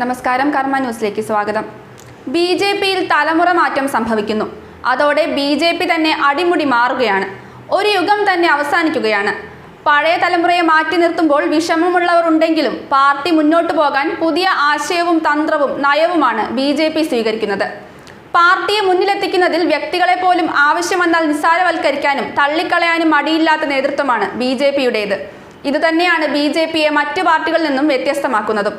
നമസ്കാരം കർമ്മ ന്യൂസിലേക്ക് സ്വാഗതം. ബി ജെ പിയിൽ തലമുറ മാറ്റം സംഭവിക്കുന്നു. അതോടെ ബി ജെ പി തന്നെ അടിമുടി മാറുകയാണ്. ഒരു യുഗം തന്നെ അവസാനിക്കുകയാണ്. പഴയ തലമുറയെ മാറ്റി നിർത്തുമ്പോൾ വിഷമമുള്ളവർ ഉണ്ടെങ്കിലും പാർട്ടി മുന്നോട്ടു പോകാൻ പുതിയ ആശയവും തന്ത്രവും നയവുമാണ് ബി ജെ പി സ്വീകരിക്കുന്നത്. പാർട്ടിയെ മുന്നിലെത്തിക്കുന്നതിൽ വ്യക്തികളെ പോലും ആവശ്യം വന്നാൽ നിസ്സാരവൽക്കരിക്കാനും തള്ളിക്കളയാനും മടിയില്ലാത്ത നേതൃത്വമാണ് ബി ജെ പിയുടേത്. ഇതുതന്നെയാണ് ബി ജെ പിയെ മറ്റു പാർട്ടികളിൽ നിന്നും വ്യത്യസ്തമാക്കുന്നതും.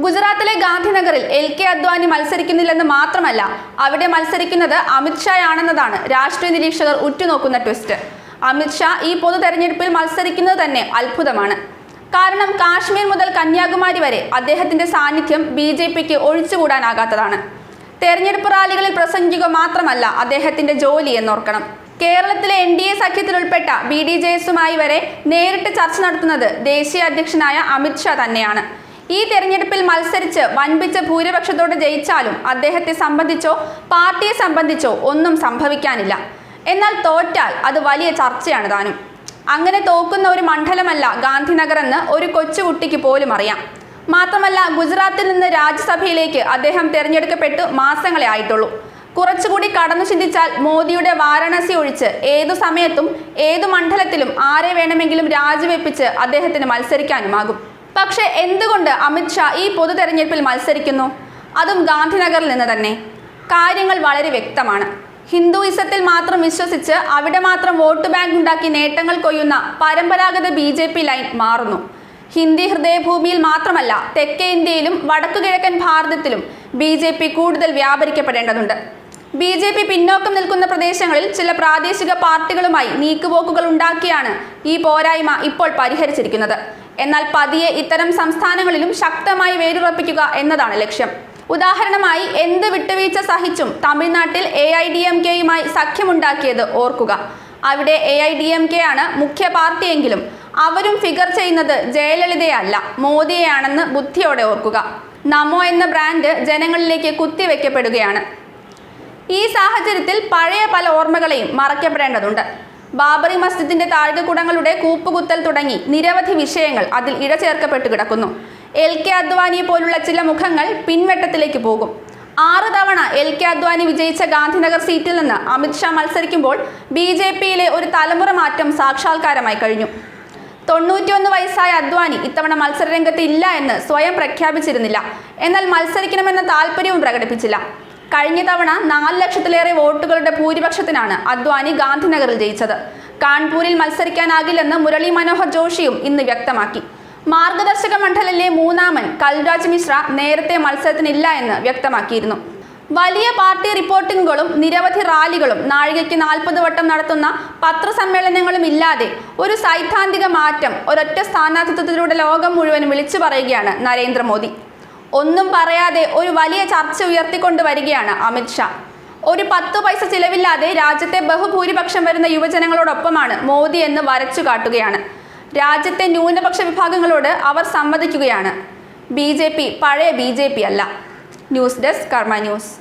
ഗുജറാത്തിലെ ഗാന്ധിനഗറിൽ എൽ കെ അദ്വാനി മത്സരിക്കുന്നില്ലെന്ന് മാത്രമല്ല അവിടെ മത്സരിക്കുന്നത് അമിത്ഷായാണെന്നതാണ് രാഷ്ട്രീയ നിരീക്ഷകർ ഉറ്റുനോക്കുന്ന ട്വിസ്റ്റ്. അമിത്ഷാ ഈ പൊതു തെരഞ്ഞെടുപ്പിൽ മത്സരിക്കുന്നത് തന്നെ അത്ഭുതമാണ്. കാരണം കാശ്മീർ മുതൽ കന്യാകുമാരി വരെ അദ്ദേഹത്തിന്റെ സാന്നിധ്യം ബി ജെ പിക്ക് ഒഴിച്ചുകൂടാനാകാത്തതാണ്. തെരഞ്ഞെടുപ്പ് റാലികളിൽ പ്രസംഗിക്കുക മാത്രമല്ല അദ്ദേഹത്തിന്റെ ജോലി എന്നോർക്കണം. കേരളത്തിലെ എൻ ഡി എ സഖ്യത്തിൽ ഉൾപ്പെട്ട ബി ഡി ജെ എസുമായി വരെ നേരിട്ട് ചർച്ച നടത്തുന്നത് ദേശീയ അധ്യക്ഷനായ അമിത്ഷാ തന്നെയാണ്. ഈ തെരഞ്ഞെടുപ്പിൽ മത്സരിച്ച് വൻപിച്ച ഭൂരിപക്ഷത്തോടെ ജയിച്ചാലും അദ്ദേഹത്തെ സംബന്ധിച്ചോ പാർട്ടിയെ സംബന്ധിച്ചോ ഒന്നും സംഭവിക്കാനില്ല. എന്നാൽ തോറ്റാൽ അത് വലിയ ചർച്ചയാണ് താനും. അങ്ങനെ തോക്കുന്ന ഒരു മണ്ഡലമല്ല ഗാന്ധിനഗർ എന്ന് ഒരു കൊച്ചുകുട്ടിക്ക് പോലും അറിയാം. മാത്രമല്ല ഗുജറാത്തിൽ നിന്ന് രാജ്യസഭയിലേക്ക് അദ്ദേഹം തിരഞ്ഞെടുക്കപ്പെട്ടു മാസങ്ങളെ ആയിട്ടുള്ളൂ. കുറച്ചുകൂടി കടന്നു ചിന്തിച്ചാൽ മോദിയുടെ വാരാണസി ഒഴിച്ച് ഏതു സമയത്തും ഏതു മണ്ഡലത്തിലും ആരെ വേണമെങ്കിലും രാജിവെപ്പിച്ച് അദ്ദേഹത്തിന് മത്സരിക്കാനുമാകും. പക്ഷേ എന്തുകൊണ്ട് അമിത്ഷാ ഈ പൊതു തെരഞ്ഞെടുപ്പിൽ മത്സരിക്കുന്നു? അതും ഗാന്ധിനഗറിൽ നിന്ന് തന്നെ. കാര്യങ്ങൾ വളരെ വ്യക്തമാണ്. ഹിന്ദുയിസത്തിൽ മാത്രം വിശ്വസിച്ച് അവിടെ മാത്രം വോട്ട് ബാങ്ക് ഉണ്ടാക്കി നേട്ടങ്ങൾ കൊയ്യുന്ന പരമ്പരാഗത ബി ജെ പി ലൈൻ മാറുന്നു. ഹിന്ദി ഹൃദയഭൂമിയിൽ മാത്രമല്ല തെക്കേ ഇന്ത്യയിലും വടക്കുകിഴക്കൻ ഭാരതത്തിലും ബി ജെ പി കൂടുതൽ വ്യാപരിക്കപ്പെടേണ്ടതുണ്ട്. ബി ജെ പി പിന്നോക്കം നിൽക്കുന്ന പ്രദേശങ്ങളിൽ ചില പ്രാദേശിക പാർട്ടികളുമായി നീക്കുപോക്കുകൾ ഉണ്ടാക്കിയാണ് ഈ പോരായ്മ ഇപ്പോൾ പരിഹരിച്ചിരിക്കുന്നത്. എന്നാൽ പതിയെ ഇത്തരം സംസ്ഥാനങ്ങളിലും ശക്തമായി വേരുറപ്പിക്കുക എന്നതാണ് ലക്ഷ്യം. ഉദാഹരണമായി എന്ത് വിട്ടുവീഴ്ച സഹിച്ചും തമിഴ്നാട്ടിൽ എ ഐ ഡി എം കെയുമായി സഖ്യമുണ്ടാക്കിയത് ഓർക്കുക. അവിടെ A I D M K ആണ് മുഖ്യ പാർട്ടിയെങ്കിലും അവരും ഫിഗർ ചെയ്യുന്നത് ജയലളിതയല്ല മോദിയെയാണെന്ന് ബുദ്ധിയോടെ ഓർക്കുക. നമോ എന്ന ബ്രാൻഡ് ജനങ്ങളിലേക്ക് കുത്തിവെക്കപ്പെടുകയാണ്. ഈ സാഹചര്യത്തിൽ പഴയ പല ഓർമ്മകളെയും മറയ്ക്കപ്പെടേണ്ടതുണ്ട്. ബാബറി മസ്ജിദിന്റെ താഴ്കക്കുടങ്ങളുടെ കൂപ്പുകുത്തൽ തുടങ്ങി നിരവധി വിഷയങ്ങൾ അതിൽ ഇഴചേർക്കപ്പെട്ടു കിടക്കുന്നു. എൽ കെ അദ്വാനിയെ പോലുള്ള ചില മുഖങ്ങൾ പിൻവെട്ടത്തിലേക്ക് പോകും. ആറ് തവണ എൽ കെ അദ്വാനി വിജയിച്ച ഗാന്ധിനഗർ സീറ്റിൽ നിന്ന് അമിത്ഷാ മത്സരിക്കുമ്പോൾ ബി ജെ പിയിലെ ഒരു തലമുറ മാറ്റം സാക്ഷാത്കാരമായി കഴിഞ്ഞു. തൊണ്ണൂറ്റിയൊന്ന് വയസ്സായ അദ്വാനി ഇത്തവണ മത്സരരംഗത്ത് ഇല്ല എന്ന് സ്വയം പ്രഖ്യാപിച്ചിരുന്നില്ല. എന്നാൽ മത്സരിക്കണമെന്ന താല്പര്യവും പ്രകടിപ്പിച്ചില്ല. കഴിഞ്ഞ തവണ നാല് ലക്ഷത്തിലേറെ വോട്ടുകളുടെ ഭൂരിപക്ഷത്തിനാണ് അദ്വാനി ഗാന്ധിനഗറിൽ ജയിച്ചത്. കാൺപൂരിൽ മത്സരിക്കാനാകില്ലെന്ന് മുരളി മനോഹർ ജോഷിയും ഇന്ന് വ്യക്തമാക്കി. മാർഗദർശക മണ്ഡലിലെ മൂന്നാമൻ കൽരാജ് മിശ്ര നേരത്തെ മത്സരത്തിനില്ല എന്ന് വ്യക്തമാക്കിയിരുന്നു. വലിയ പാർട്ടി റിപ്പോർട്ടിങ്ങുകളും നിരവധി റാലികളും നാഴികയ്ക്ക് നാൽപ്പത് വട്ടം നടത്തുന്ന പത്രസമ്മേളനങ്ങളും ഇല്ലാതെ ഒരു സൈദ്ധാന്തിക മാറ്റം ഒരൊറ്റ സ്ഥാനാർത്ഥിത്വത്തിലൂടെ ലോകം മുഴുവൻ വിളിച്ചു പറയുകയാണ് നരേന്ദ്രമോദി. ഒന്നും പറയാതെ ഒരു വലിയ ചർച്ച ഉയർത്തിക്കൊണ്ട് വരികയാണ് അമിത്ഷാ ഒരു പത്ത് പൈസ ചിലവില്ലാതെ രാജ്യത്തെ ബഹുഭൂരിപക്ഷം വരുന്ന യുവജനങ്ങളോടൊപ്പമാണ് മോദി എന്ന് വരച്ചു കാട്ടുകയാണ്. രാജ്യത്തെ ന്യൂനപക്ഷ വിഭാഗങ്ങളോട് അവർ സമ്മതിക്കുകയാണ്. ബി പഴയ ബി അല്ല. News desk Karma news.